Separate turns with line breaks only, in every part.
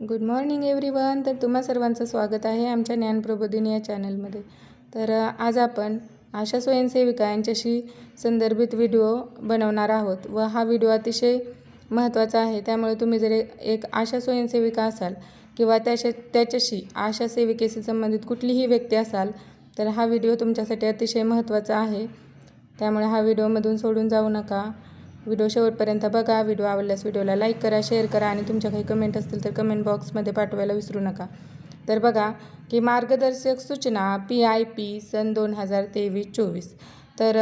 Good morning everyone तर तुम्हा सर्वांचं स्वागत आहे आमच्या ज्ञानप्रबोधिनी या चॅनलमध्ये. तर आज आपण आशा स्वयंसेविका यांच्याशी संदर्भित व्हिडिओ बनवणार आहोत व हा व्हिडिओ अतिशय महत्त्वाचा आहे. त्यामुळे तुम्ही जर एक आशा स्वयंसेविका असाल किंवा त्याच्या त्याच्याशी आशा सेविकेशी संबंधित कुठलीही व्यक्ती असाल तर हा व्हिडिओ तुमच्यासाठी अतिशय महत्त्वाचा आहे. त्यामुळे हा व्हिडिओमधून सोडून जाऊ नका. व्हिडिओ शेवटपर्यंत बघा. व्हिडिओ आवडल्यास व्हिडिओला लाईक करा शेअर करा आणि तुमच्या काही कमेंट असतील तर कमेंट बॉक्समध्ये पाठवायला विसरू नका. तर बघा की मार्गदर्शक सूचना पी आय पी सन दोन हजार तेवीस चोवीस. तर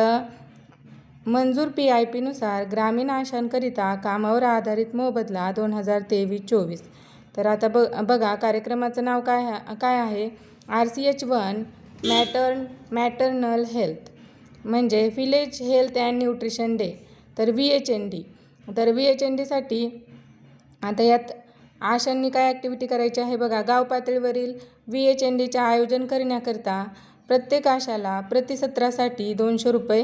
मंजूर पी आय पीनुसार ग्रामीण आशांकरिता कामावर आधारित मोबदला दोन हजार तेवीस चोवीस. तर आता ब बघा कार्यक्रमाचं नाव काय हा- काय आहे? R C H one maternal maternal health म्हणजे village health and nutrition day तर व्ही एच एन डी तर व्ही एच एन डीसाठी आता यात आशांनी काय ॲक्टिव्हिटी करायची आहे बघा. गाव पातळीवरील व्ही एच एन डीचे आयोजन करण्याकरता प्रत्येक आशाला प्रतिसत्रासाठी दोनशे रुपये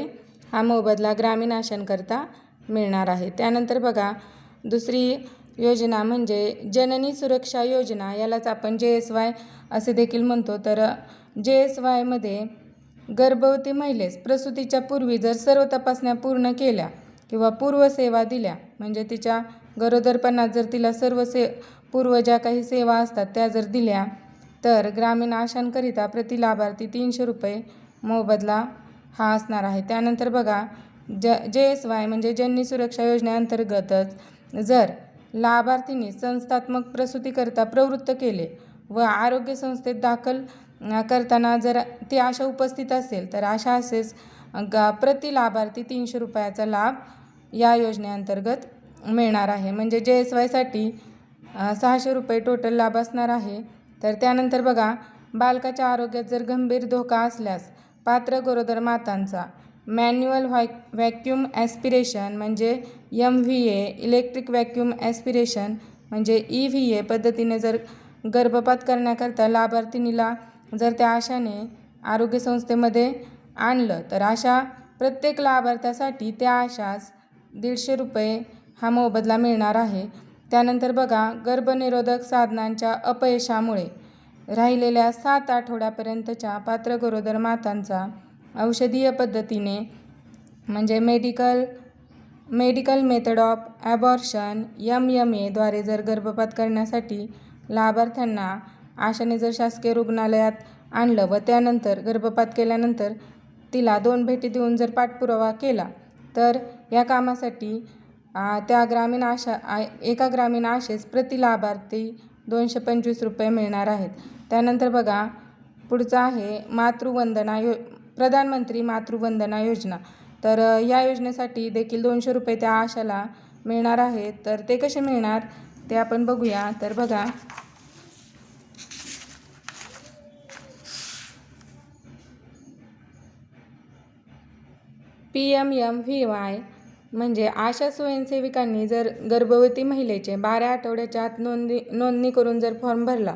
हा मोबदला ग्रामीण आशांकरता मिळणार आहे. त्यानंतर बघा दुसरी योजना म्हणजे जननी सुरक्षा योजना. यालाच आपण जे एस वाय असे देखील म्हणतो. तर जे एस वायमध्ये गर्भवती महिलेस प्रसूतीच्या पूर्वी जर सर्व तपासण्या पूर्ण केल्या किंवा पूर्वसेवा दिल्या. म्हणजे तिच्या गरोदरपणात जर तिला सर्व से पूर्व ज्या काही सेवा असतात त्या जर दिल्या तर ग्रामीण आशांकरिता प्रति लाभार्थी तीनशे रुपये मोबदला हा असणार आहे. त्यानंतर बघा ज जे एस वाय म्हणजे जननी सुरक्षा योजनेअंतर्गतच जर लाभार्थींनी संस्थात्मक प्रसूतीकरता प्रवृत्त केले व आरोग्य संस्थेत दाखल करताना जर ती आशा उपस्थित असेल तर आशा असेच ग प्रति लाभार्थी तीनशे रुपयाचा लाभ या योजनेअंतर्गत मिळणार आहे. म्हणजे जे एस वायसाठी सहाशे रुपये टोटल लाभ असणार आहे. तर त्यानंतर बघा बालकाच्या आरोग्यात जर गंभीर धोका असल्यास पात्र गरोदर मातांचा मॅन्युअल व्हॅ व्हॅक्यूम ॲस्पिरेशन म्हणजे M V A electric vacuum aspiration म्हणजे ई व्ही ए पद्धतीने जर गर्भपात करण्याकरता लाभार्थिनीला जर त्या आशाने आरोग्य संस्थेमध्ये आणलं तर अशा प्रत्येक लाभार्थ्यासाठी त्या आशास दीडशे रुपये हा मोबदला मिळणार आहे. त्यानंतर बघा गर्भनिरोधक साधनांच्या अपयशामुळे राहिलेल्या सात आठवड्यापर्यंतच्या पात्र गरोदर मातांचा औषधीय पद्धतीने म्हणजे medical medical method of abortion M M एद्वारे जर गर्भपात करण्यासाठी लाभार्थ्यांना आशाने जर शासकीय रुग्णालयात आणलं व त्यानंतर गर्भपात केल्यानंतर तिला दोन भेटी देऊन जर पाठपुरावा केला तर या कामासाठी त्या ग्रामीण आशा एका ग्रामीण आशेस प्रति लाभार्थी दोनशे पंचवीस रुपये मिळणार आहेत. त्यानंतर बघा पुढचं आहे मातृवंदना यो प्रधानमंत्री मातृवंदना योजना. तर या योजनेसाठी देखील दोनशे रुपये त्या आशाला मिळणार आहेत. तर ते कसे मिळणार? ते आपण बघूया. तर बघा. P M M V Y म्हणजे आशा स्वयंसेविकांनी जर गर्भवती महिलेचे बारा आठवड्याच्या आत नोंदणी नोंदणी करून जर फॉर्म भरला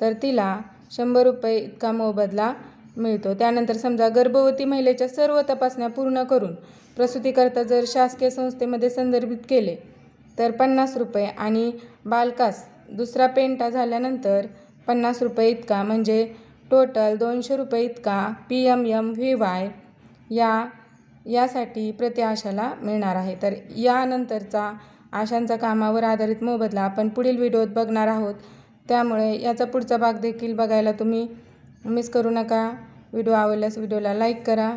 तर तिला शंभर रुपये इतका मोबदला मिळतो. त्यानंतर समजा गर्भवती महिलेच्या सर्व तपासण्या पूर्ण करून प्रसूतीकरता जर शासकीय संस्थेमध्ये संदर्भित केले तर पन्नास रुपये आणि बालकास दुसरा पेंटा झाल्यानंतर पन्नास रुपये इतका म्हणजे टोटल दोनशे रुपये इतका P M M V Y या यासाठी प्रति आशाला मिळणार आहे. तर यानंतरचा आशांचा कामावर आधारित मोबदला आपण पुढील व्हिडिओत बघणार आहोत. त्यामुळे याचा पुढचा भाग देखील बघायला तुम्ही मिस करू नका. व्हिडिओ आवडल्यास व्हिडिओला लाईक करा.